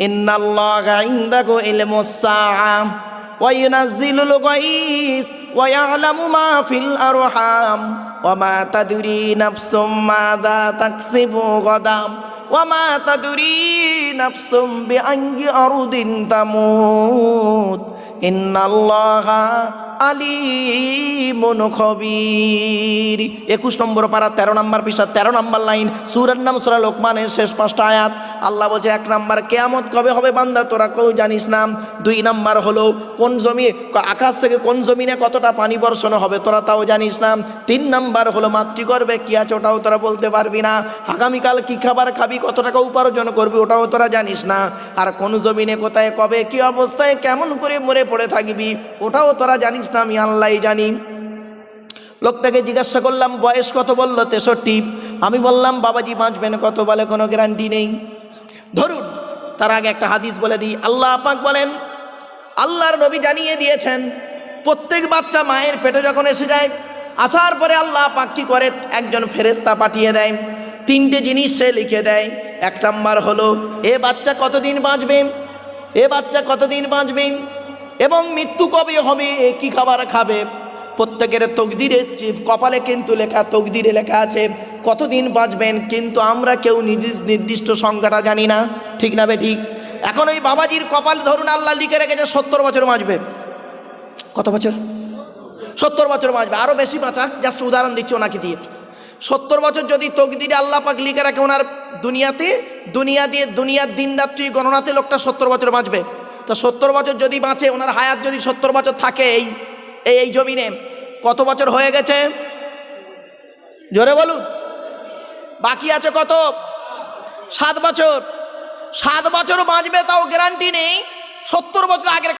ان الله عنده علم الساعة وينزل الغيث ويعلم ما في الارحام وما تدري نفس ماذا تكسب غدا وما تدري نفس باي ارض تموت একুশ নম্বর পারা, তেরো নম্বর পৃষ্ঠা, তেরো নম্বর লাইন। সুরের নাম সুরা লোকমানের শেষ পাঁচটা আয়াত। আল্লাহ বলছে, এক নম্বর কেয়ামত কবে হবে বান্দা? তোরা কেউ জানিস না। দুই নাম্বার হলো, কোন জমি, আকাশ থেকে কোন জমিনে কতটা পানি বর্ষণ হবে তোরা তাও জানিস না। তিন নম্বর হলো, মাতৃগর্ভে কি আছে ওটাও তোরা বলতে পারবি না। আগামীকাল কি খাবার খাবি, কত টাকা উপার্জন করবি ওটাও তোরা জানিস না। আর কোন জমিনে কোথায়, কবে, কি অবস্থায়, কেমন করে মরে পড়ে থাকবি, ওটাও তোরা জানিস না, আমি আল্লাহ জানি। লোকটাকে জিজ্ঞাসা করলাম, বয়স কত বলল তেষট্টি? আমি বললাম, বাবাজি বাঁচবেন কত বলে কোনো গ্যারান্টি নেই। ধরুন, তার আগে একটা হাদিস বলে দিই, আল্লাহ পাক বলেন, আল্লাহর নবী জানিয়ে দিয়েছেন, প্রত্যেক বাচ্চা মায়ের পেটে যখন এসে যায়, আসার পরে আল্লাহ পাক কি করে? একজন ফেরেস্তা পাঠিয়ে দেয়, তিনটে জিনিস সে লিখে দেয়। এক নাম্বার হলো, এ বাচ্চা কতদিন বাঁচবে? এ বাচ্চা কতদিন বাঁচবে? এবং মৃত্যু কবে হবে, কি খাবার খাবে? প্রত্যেকের তকদিরে কপালে কিন্তু লেখা, তকদিরে লেখা আছে, কতদিন বাঁচবেন কিন্তু আমরা কেউ নির্দি- নির্দিষ্ট সংখ্যাটা জানি না। ঠিক না বে ঠিক এখন ওই বাবাজির কপাল ধরুন আল্লাহ লিখে রেখেছে, সত্তর বছর বাঁচবে। কত বছর? সত্তর বছর বাঁচবে। আরও বেশি বাঁচা, জাস্ট উদাহরণ দিচ্ছি ওনাকে দিয়ে। সত্তর বছর যদি তকদিরে আল্লাহ পাক লিখে রাখে ওনার দুনিয়াতে, দুনিয়া দিয়ে, দুনিয়ার দিন রাত্রি গণনাতে লোকটা সত্তর বছর বাঁচবে। তো সত্তর বছর যদি বাঁচে, ওনার হায়াত যদি সত্তর বছর থাকে এই এই জমিনে, কত বছর হয়ে গেছে? জোরে বলুন। বাকি আছে কত? সাত বছর। সাত বছর বাঁচবে, তাও গ্যারান্টি নেই। সত্তর বছর আগের